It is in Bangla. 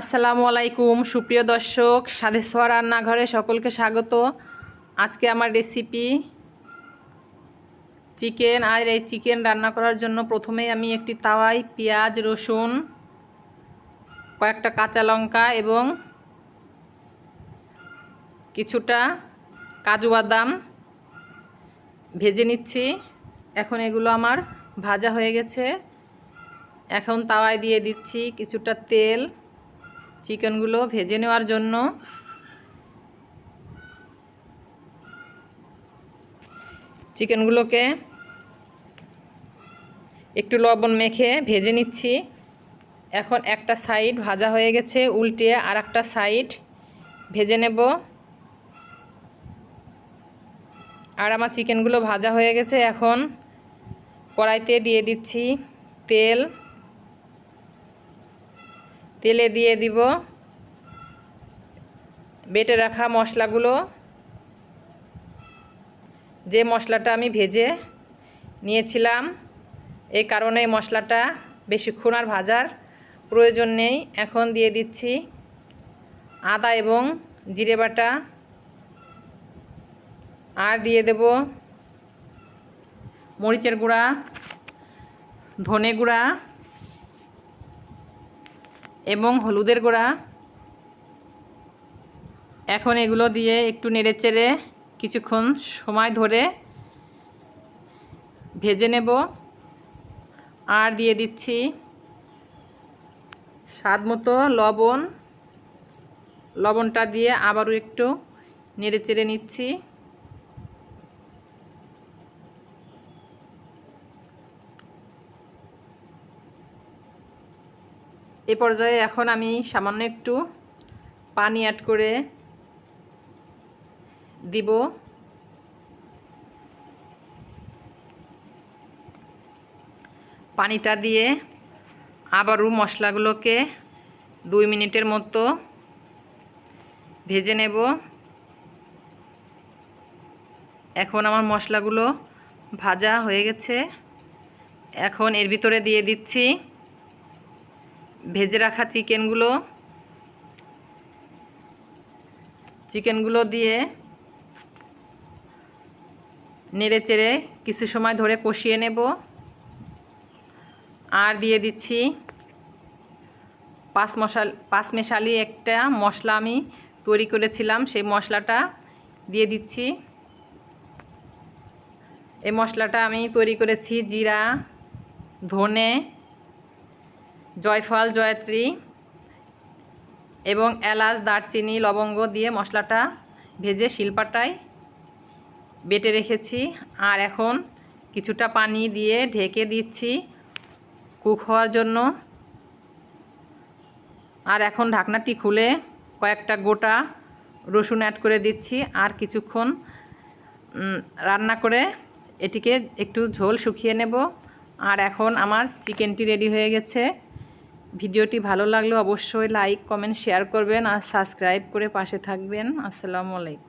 আসসালামু আলাইকুম, সুপ্রিয় দর্শক স্বাদেশোয়া রান্নাঘরে সকলকে স্বাগত। আজকে আমার রেসিপি চিকেন আর এই চিকেন রান্না করার জন্য প্রথমেই আমি একটি তাওয়ায় পেঁয়াজ, রসুন, কয়েকটা কাঁচা লঙ্কা এবং কিছুটা কাজু বাদাম ভেজে নিচ্ছি। এখন এগুলো আমার ভাজা হয়ে গেছে। এখন তাওয়ায় দিয়ে দিচ্ছি কিছুটা তেল। চিকেনগুলো ভেজে নেওয়ার জন্য চিকেনগুলোকে একটু লবণ মেখে ভেজে নিচ্ছি। এখন একটা সাইড ভাজা হয়ে গেছে, উল্টিয়ে আর একটা সাইড ভেজে নেব। আর আমার চিকেনগুলো ভাজা হয়ে গেছে, এখন কড়াইতে দিয়ে দিচ্ছি তেল। তেলে দিয়ে দিব। বেটে রাখা মশলাগুলো। যে মশলাটা আমি ভেজে নিয়েছিলাম, এই কারণে মশলাটা বেশিক্ষণ আর ভাজার প্রয়োজন নেই। এখন দিয়ে দিচ্ছি আদা এবং জিরে বাটা। আর দিয়ে দেব মরিচের গুঁড়া, ধনে গুঁড়া। এবং হলুদের গোড়া। এখন এগুলো দিয়ে একটু নেড়ে চেড়ে কিছুক্ষণ সময় ধরে ভেজে নেব। আর দিয়ে দিচ্ছি স্বাদ মতো লবণ। লবণটা দিয়ে আবারও একটু নেড়ে চেড়ে নিচ্ছি। এ পর্যায়ে এখন আমি সামান্য একটু পানি অ্যাড করে দিব। পানিটা দিয়ে আবারও মশলাগুলোকে দুই মিনিটের মতো ভেজে নেব। এখন আমার মশলাগুলো ভাজা হয়ে গেছে। এখন এর ভিতরে দিয়ে দিচ্ছি ভেজে রাখা চিকেনগুলো। চিকেনগুলো দিয়ে নেড়ে চেড়ে কিছু সময় ধরে কষিয়ে নেব। আর দিয়ে দিচ্ছি পাঁচ মশাল, পাঁচ মেশালি একটা মশলা আমি তৈরি করেছিলাম, সেই মশলাটা দিয়ে দিচ্ছি। এই মশলাটা আমি তৈরি করেছি জিরা, ধনে জয়ফল, জয়ত্রী এবং এলাচ, দারচিনি, লবঙ্গ দিয়ে মশলাটা ভেজে শিলপাটায় বেটে রেখেছি। আর এখন কিছুটা পানি দিয়ে ঢেকে দিচ্ছি কুক হওয়ার জন্য। আর এখন ঢাকনাটি খুলে কয়েকটা গোটা রসুন অ্যাড করে দিচ্ছি। আর কিছুক্ষণ রান্না করে এটিকে একটু ঝোল শুকিয়ে নেব। আর এখন আমার চিকেনটি রেডি হয়ে গেছে। ভিডিওটি ভালো লাগলে অবশ্যই লাইক, কমেন্ট, শেয়ার করবেন আর সাবস্ক্রাইব করে পাশে থাকবেন। আসসালামু আলাইকুম।